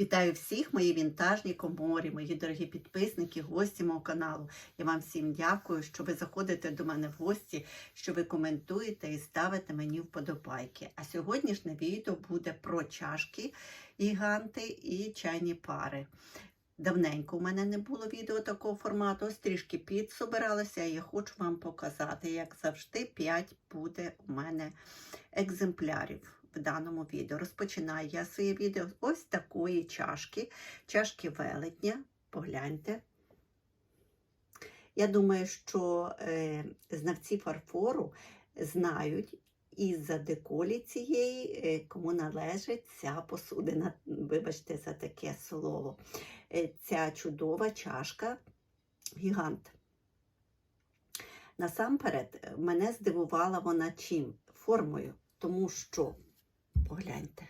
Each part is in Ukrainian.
Вітаю всіх, мої вінтажні коморі, мої дорогі підписники, гості мого каналу. Я вам всім дякую, що ви заходите до мене в гості, що ви коментуєте і ставите мені вподобайки. А сьогоднішнє відео буде про чашки, гіганти і чайні пари. Давненько у мене не було відео такого формату, ось трішки підсобиралася, і я хочу вам показати, як завжди, 5 буде у мене екземплярів в даному відео. Розпочинаю я своє відео з ось такої чашки, чашки велетня. Погляньте. Я думаю, що е, знавці фарфору знають із-за деколі цієї, е, кому належить ця посудина. Вибачте за таке слово. Е, ця чудова чашка гігант. Насамперед, мене здивувала вона чим? Формою, тому що, погляньте,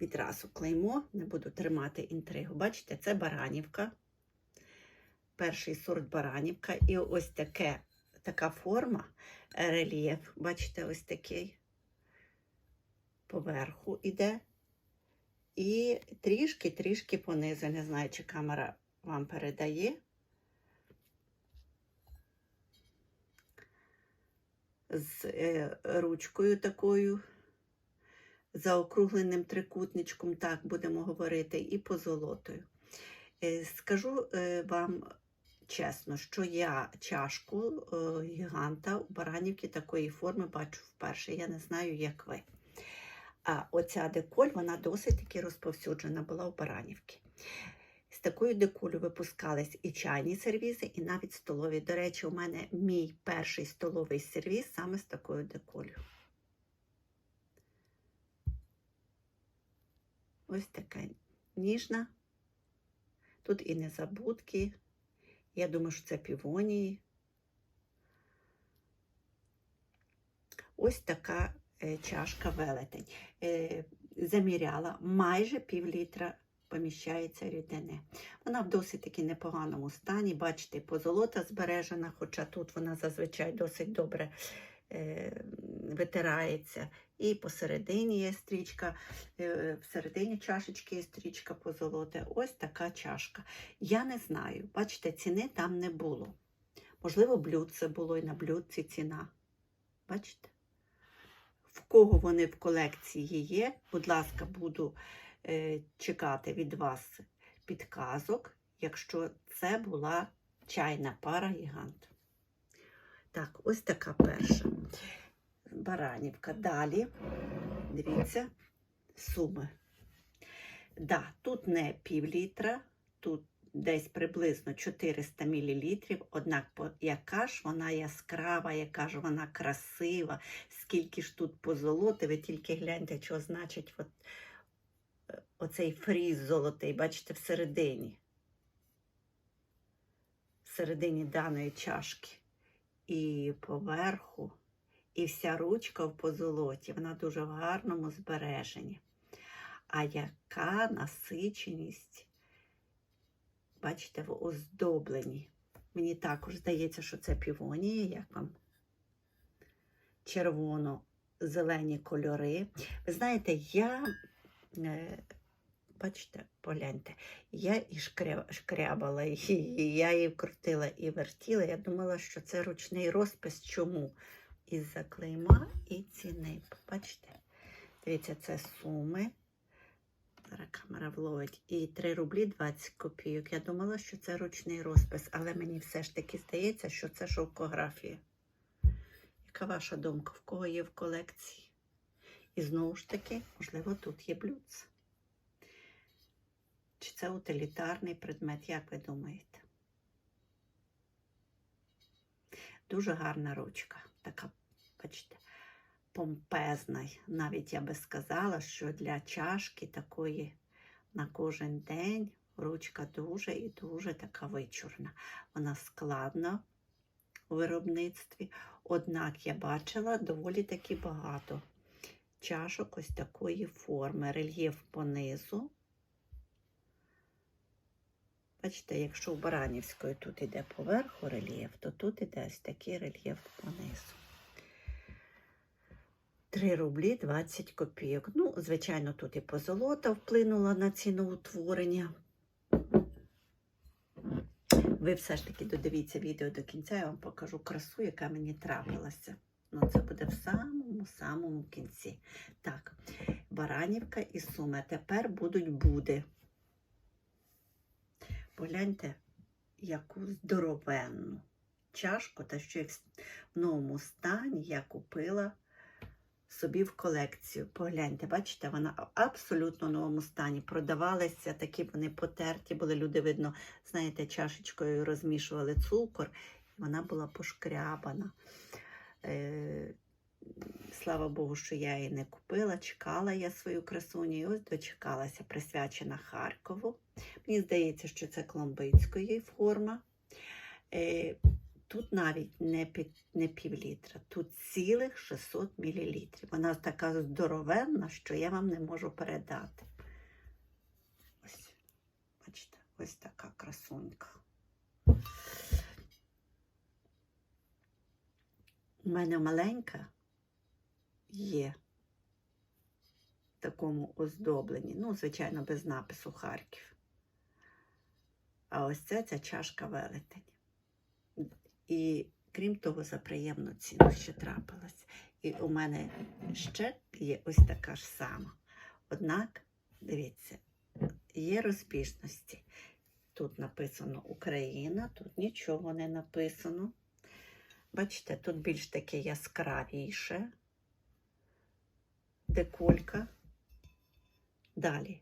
відразу клеймо, не буду тримати інтригу. Бачите, це баранівка, перший сорт баранівка, і ось таке, така форма, рельєф, бачите, ось такий. Поверху іде. І трішки-трішки понизу, не знаю, чи камера вам передає. З е, ручкою такою, заокругленим трикутничком, так будемо говорити, і позолотою. Е, скажу е, вам чесно, що я чашку е, гіганта у Баранівки такої форми бачу вперше. Я не знаю, як ви. А оця деколь, вона досить таки розповсюджена була у Баранівки. З такою деколю випускались і чайні сервізи, і навіть столові. До речі, у мене мій перший столовий сервіз саме з такою деколю. Ось така ніжна. Тут і незабудки. Я думаю, що це півонії. Ось така е, чашка велетень. Е, заміряла майже пів літра поміщається рідини. Вона в досить таки непоганому стані. Бачите, позолота збережена, хоча тут вона зазвичай досить добре е, витирається. І посередині є стрічка, е, всередині чашечки є стрічка позолоти. Ось така чашка. Я не знаю, бачите, ціни там не було. Можливо, блюдце було і на блюдці ціна. Бачите? В кого вони в колекції є, будь ласка, буду е, чекати від вас підказок, якщо це була чайна пара гігант. Так, ось така перша баранівка. Далі, дивіться, суми. Да, тут не пів літра, тут десь приблизно 400 мл, однак яка ж вона яскрава, яка ж вона красива, скільки ж тут позолоти, ви тільки гляньте, що значить от, е, оцей фріз золотий, бачите, всередині. Всередині даної чашки. І поверху, і вся ручка в позолоті, вона дуже в гарному збереженні. А яка насиченість, бачите, в оздобленні. Мені також здається, що це півонії, як вам червоно-зелені кольори. Ви знаєте, я, е, бачите, погляньте, я і шкрябала її, я її крутила і вертіла. Я думала, що це ручний розпис. Чому? Із-за клейма і ціни. Бачите? Дивіться, це суми. Зараз камера вловить. І 3 рублі 20 копійок. Я думала, що це ручний розпис, але мені все ж таки здається, що це шовкографія. Яка ваша думка? В кого є в колекції? І знову ж таки, можливо, тут є блюдце. Чи це утилітарний предмет, як ви думаєте? Дуже гарна ручка, така, бачите, помпезна. Навіть я би сказала, що для чашки такої на кожен день ручка дуже і дуже така вичурна. Вона складна у виробництві, однак я бачила доволі таки багато чашок ось такої форми, рельєф понизу. Бачите, якщо у Баранівської тут іде поверху рельєф, то тут іде ось такий рельєф понизу. 3 рублі 20 копійок. Ну, звичайно, тут і позолота вплинула на ціноутворення. Ви все ж таки додивіться відео до кінця, я вам покажу красу, яка мені трапилася. Ну, це буде в самому-самому кінці. Так, Баранівка і Суми. Тепер будуть буди. Погляньте, яку здоровенну чашку, та що як в новому стані я купила собі в колекцію. Погляньте, бачите, вона в абсолютно новому стані. Продавалися такі вони потерті, були люди, видно, знаєте, чашечкою розмішували цукор, і вона була пошкрябана. Слава Богу, що я її не купила, чекала я свою красуню, і ось дочекалася, присвячена Харкову. Мені здається, що це кломбицької форма. Е, Тут навіть не, під, не пів літра, тут цілих 600 мл. Вона така здоровенна, що я вам не можу передати. Ось, бачите, ось така красунька. У мене маленька є в такому оздобленні. Ну, звичайно, без напису Харків. А ось це ця чашка велетень. І крім того, за приємну ціну ще трапилась. І у мене ще є ось така ж сама. Однак, дивіться, є розбіжності. Тут написано Україна, тут нічого не написано. Бачите, тут більш таке яскравіше деколька. Далі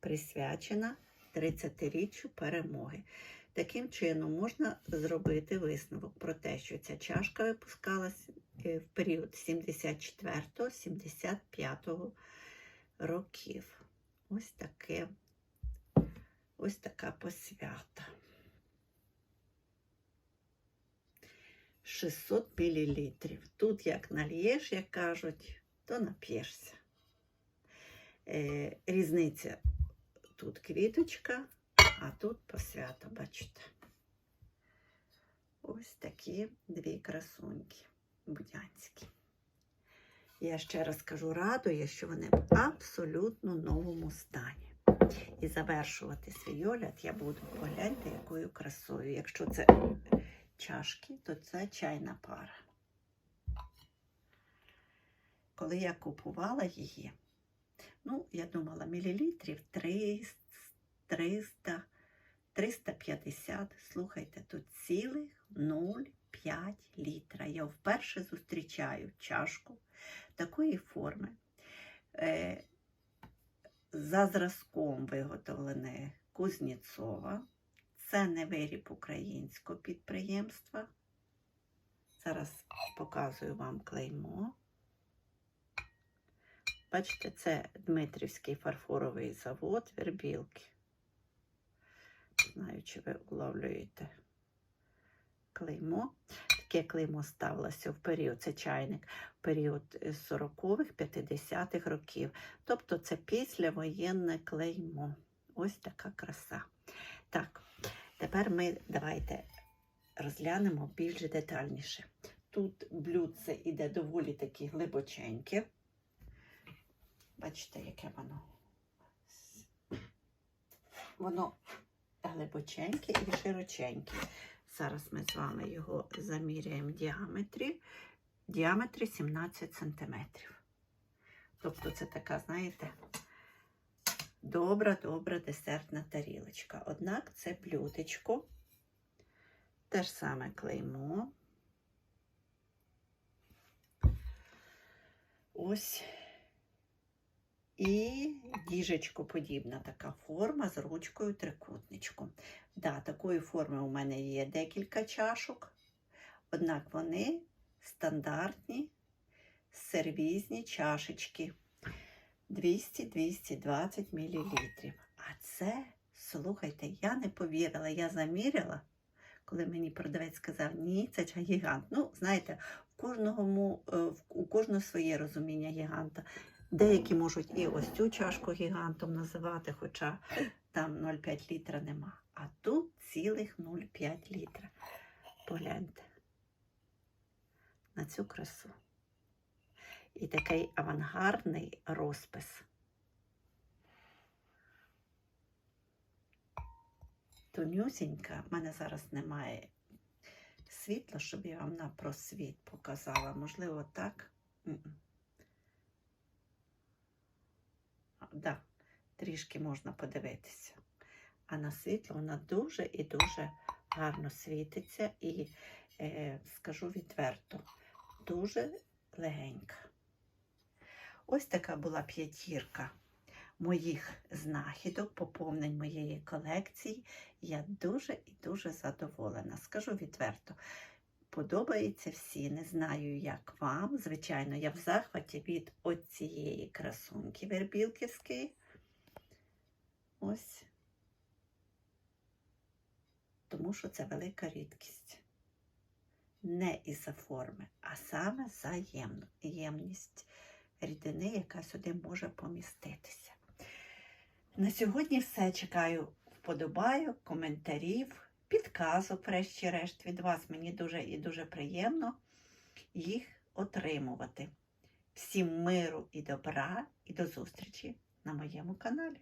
присвячена 30-річчю перемоги. Таким чином можна зробити висновок про те, що ця чашка випускалась е, в період 74-75 років. Ось таке, ось така посвята. 600 мл. Тут як нальєш, як кажуть, то нап'єшся. Е, різниця тут квіточка, а тут посвято, бачите. Ось такі дві красуньки будянські. Я ще раз кажу, радує, що вони в абсолютно новому стані. І завершувати свій огляд я буду погляньте, якою красою. Якщо це чашки, то це чайна пара. Коли я купувала її, ну, я думала, мілілітрів 300, 300, 350. Слухайте, тут цілих 0,5 літра. Я вперше зустрічаю чашку такої форми. Е, за зразком виготовлене Кузнєцова. Це не виріб українського підприємства. Зараз показую вам клеймо. Бачите, це Дмитрівський фарфоровий завод Вербілки. Знаю, чи ви уловлюєте клеймо. Таке клеймо ставилося в період, це чайник, в період 40-х, 50-х років. Тобто це післявоєнне клеймо. Ось така краса. Так, тепер ми давайте розглянемо більш детальніше. Тут блюдце іде доволі таки глибоченьке. Бачите, яке воно. Воно глибоченьке і широченьке. Зараз ми з вами його заміряємо в діаметрі. Діаметрі 17 см. Тобто це така, знаєте, добра, добра десертна тарілочка. Однак це блюдечко. Те ж саме клеймо. Ось. І діжечкоподібна така форма з ручкою трикутничком. Да, такої форми у мене є декілька чашок, однак вони стандартні сервізні чашечки 200-220 мл. А це, слухайте, я не повірила, я заміряла, коли мені продавець сказав, ні, це гігант. Ну, знаєте, у кожного, е, у кожного своє розуміння гіганта. Деякі можуть і ось цю чашку гігантом називати, хоча там 0,5 літра нема. А тут цілих 0,5 літра. Погляньте на цю красу. і такий авангардний розпис. Тонюсінька, в мене зараз немає світла, щоб я вам на просвіт показала. Можливо, так. М-м. А, Да, трішки можна подивитися. А на світло вона дуже і дуже гарно світиться і, е, скажу відверто, дуже легенька. Ось така була п'ятірка моїх знахідок, поповнень моєї колекції. Я дуже і дуже задоволена. Скажу відверто, подобається всі. Не знаю, як вам. Звичайно, я в захваті від оцієї красунки вербілківської. Ось. Тому що це велика рідкість. Не із-за форми, а саме за ємність рідини, яка сюди може поміститися. На сьогодні все. Чекаю вподобайок, коментарів, підказок, врешті-решт, від вас. Мені дуже і дуже приємно їх отримувати. Всім миру і добра, і до зустрічі на моєму каналі.